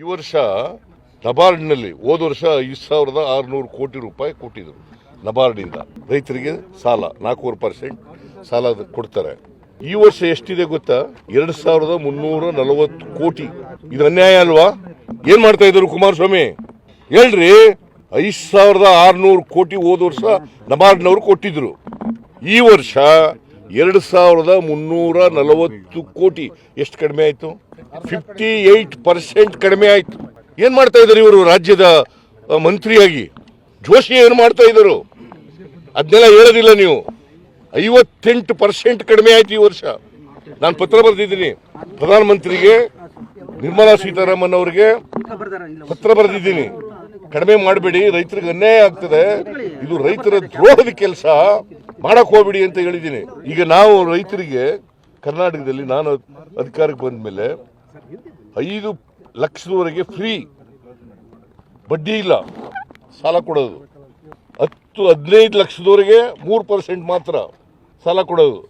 ಈ ವರ್ಷ ನಬಾರ್ಡ್ನಲ್ಲಿ ಹೋದ ವರ್ಷ ಐದು ಸಾವಿರದ ಆರುನೂರು ಕೋಟಿ ರೂಪಾಯಿ ಕೊಟ್ಟಿದ್ರು ನಬಾರ್ಡಿಂದ. ರೈತರಿಗೆ ಸಾಲ, ನಾಲ್ಕೂವರೆ ಪರ್ಸೆಂಟ್ ಸಾಲ ಕೊಡ್ತಾರೆ. ಈ ವರ್ಷ ಎಷ್ಟಿದೆ ಗೊತ್ತಾ? ಎರಡ್ ಸಾವಿರದ ಮುನ್ನೂರ ನಲವತ್ತು ಕೋಟಿ. ಇದು ಅನ್ಯಾಯ ಅಲ್ವಾ? ಏನ್ ಮಾಡ್ತಾ ಇದ್ರು ಕುಮಾರಸ್ವಾಮಿ? ಹೇಳ್ರಿ, ಐದು ಸಾವಿರದ ಆರುನೂರು ಕೋಟಿ ಹೋದ ವರ್ಷ ನಬಾರ್ಡ್ನವರು ಕೊಟ್ಟಿದ್ರು. ಈ ವರ್ಷ ಎರಡು ಸಾವಿರದ ಮುನ್ನೂರ ನಲವತ್ತು ಕೋಟಿ. ಎಷ್ಟು ಕಡಿಮೆ ಆಯಿತು? ಫಿಫ್ಟಿ ಏಟ್ ಪರ್ಸೆಂಟ್ ಕಡಿಮೆ ಆಯಿತು. ಏನು ಮಾಡ್ತಾ ಇದ್ದಾರೆ ಇವರು ರಾಜ್ಯದ ಮಂತ್ರಿಯಾಗಿ? ಜೋಶಿ ಏನು ಮಾಡ್ತಾ ಇದ್ದರು? ಅದನ್ನೆಲ್ಲ ಹೇಳೋದಿಲ್ಲ ನೀವು. ಐವತ್ತೆಂಟು ಪರ್ಸೆಂಟ್ ಕಡಿಮೆ ಆಯಿತು ಈ ವರ್ಷ. ನಾನು ಪತ್ರ ಬರೆದಿದ್ದೀನಿ. ಪ್ರಧಾನಮಂತ್ರಿಗೆ, ನಿರ್ಮಲಾ ಸೀತಾರಾಮನ್ ಅವರಿಗೆ ಪತ್ರ ಬರೆದಿದ್ದೀನಿ. ಕಡಿಮೆ ಮಾಡಬೇಡಿ. ರೈತರಿಗೆ ಅನ್ಯಾಯ ಆಗ್ತದೆ. ಇದು ರೈತರ ದ್ರೋಹದ ಕೆಲಸ. ಮಾಡಕ್ ಹೋಗ್ಬಿಡಿ ಅಂತ ಹೇಳಿದ್ದೀನಿ. ಈಗ ನಾವು ರೈತರಿಗೆ ಕರ್ನಾಟಕದಲ್ಲಿ ನಾನು ಅಧಿಕಾರಕ್ಕೆ ಬಂದ ಮೇಲೆ ಐದು ಲಕ್ಷದವರೆಗೆ ಫ್ರೀ ಬಡ್ಡಿ ಇಲ್ಲ, ಸಾಲ ಕೊಡೋದು. ಹತ್ತು, ಹದಿನೈದು ಲಕ್ಷದವರೆಗೆ ಮೂರು ಪರ್ಸೆಂಟ್ ಮಾತ್ರ ಸಾಲ ಕೊಡೋದು.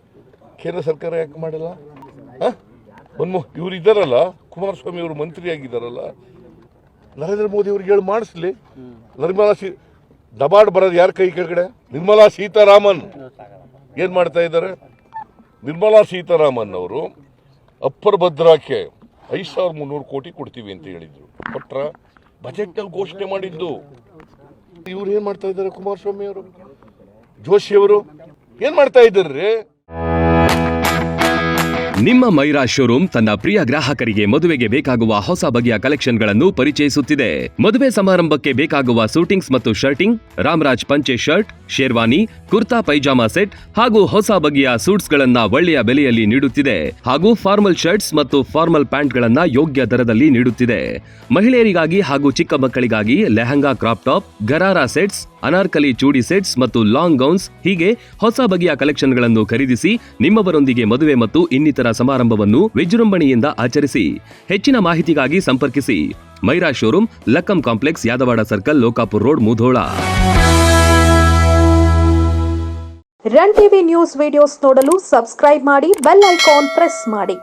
ಕೇಂದ್ರ ಸರ್ಕಾರ ಯಾಕೆ ಮಾಡಿಲ್ಲ? ಮನ್ಮೋ, ಇವ್ರು ಇದ್ದಾರಲ್ಲ, ಕುಮಾರಸ್ವಾಮಿ ಅವರು ಮಂತ್ರಿ ಆಗಿದ್ದಾರಲ್ಲ ನರೇಂದ್ರ ಮೋದಿ ಅವ್ರಿಗೆ ಹೇಳಿ ಮಾಡಿಸ್ಲಿ. ನಿರ್ಮಲಾ ಸೀ ದಬಾಡ್ ಬರೋದು ಯಾರ ಕೈ ಕೆಳಗಡೆ? ನಿರ್ಮಲಾ ಸೀತಾರಾಮನ್. ಏನ್ ಮಾಡ್ತಾ ಇದ್ದಾರೆ? ನಿರ್ಮಲಾ ಸೀತಾರಾಮನ್ ಅವರು ಅಪ್ಪರ್ ಭದ್ರಾಕ್ಕೆ ಐದು ಸಾವಿರದ ಮುನ್ನೂರು ಕೋಟಿ ಕೊಡ್ತೀವಿ ಅಂತ ಹೇಳಿದ್ರು. ಕೊಟ್ರ ಬಜೆಟ್ ಅಲ್ಲಿ ಘೋಷಣೆ ಮಾಡಿದ್ದು. ಇವ್ರು ಏನ್ ಮಾಡ್ತಾ ಇದ್ದಾರೆ ಕುಮಾರಸ್ವಾಮಿ ಅವರು? ಜೋಶಿ ಅವರು? ಏನ್ ಮಾಡ್ತಾ ಇದ್ದಾರೆ ನಿಮ್ಮ ಮೈರಾ ಶೋರೂಮ್ ತನ್ನ ಪ್ರಿಯ ಗ್ರಾಹಕರಿಗೆ ಮದುವೆಗೆ ಬೇಕಾಗುವ ಹೊಸ ಬಗೆಯ ಕಲೆಕ್ಷನ್ಗಳನ್ನು ಪರಿಚಯಿಸುತ್ತಿದೆ. ಮದುವೆ ಸಮಾರಂಭಕ್ಕೆ ಬೇಕಾಗುವ ಸೂಟಿಂಗ್ಸ್ ಮತ್ತು ಶರ್ಟಿಂಗ್, ರಾಮರಾಜ್ ಪಂಚೆ ಶರ್ಟ್, ಶೇರ್ವಾನಿ, ಕುರ್ತಾ ಪೈಜಾಮಾ ಸೆಟ್ ಹಾಗೂ ಹೊಸ ಬಗೆಯ ಸೂಟ್ಸ್ ಗಳನ್ನ ಒಳ್ಳೆಯ ಬೆಲೆಯಲ್ಲಿ ನೀಡುತ್ತಿದೆ. ಹಾಗೂ ಫಾರ್ಮಲ್ ಶರ್ಟ್ಸ್ ಮತ್ತು ಫಾರ್ಮಲ್ ಪ್ಯಾಂಟ್ ಗಳನ್ನ ಯೋಗ್ಯ ದರದಲ್ಲಿ ನೀಡುತ್ತಿದೆ. ಮಹಿಳೆಯರಿಗಾಗಿ ಹಾಗೂ ಚಿಕ್ಕ ಮಕ್ಕಳಿಗಾಗಿ lehenga crop top, gharara sets Anarkali chudi sets ಮತ್ತು ಲಾಂಗ್ ಗೌನ್ಸ್, ಹೀಗೆ ಹೊಸ ಬಗೆಯ ಕಲೆಕ್ಷನ್ಗಳನ್ನು ಖರೀದಿಸಿ ನಿಮ್ಮವರೊಂದಿಗೆ ಮದುವೆ ಮತ್ತು ಇನ್ನಿತರ ಸಮಾರಂಭವನ್ನು ವಿಜೃಂಭಣೆಯಿಂದ ಆಚರಿಸಿ. ಹೆಚ್ಚಿನ ಮಾಹಿತಿಗಾಗಿ ಸಂಪರ್ಕಿಸಿ. Maira showroom, Lakkam complex, Yadavad circle, Lokapur road, Mudhol. Run TV news videos ನೋಡಲು ಸಬ್ಸ್ಕ್ರೈಬ್ ಮಾಡಿ, ಬೆಲ್ ಐಕಾನ್ ಪ್ರೆಸ್ ಮಾಡಿ.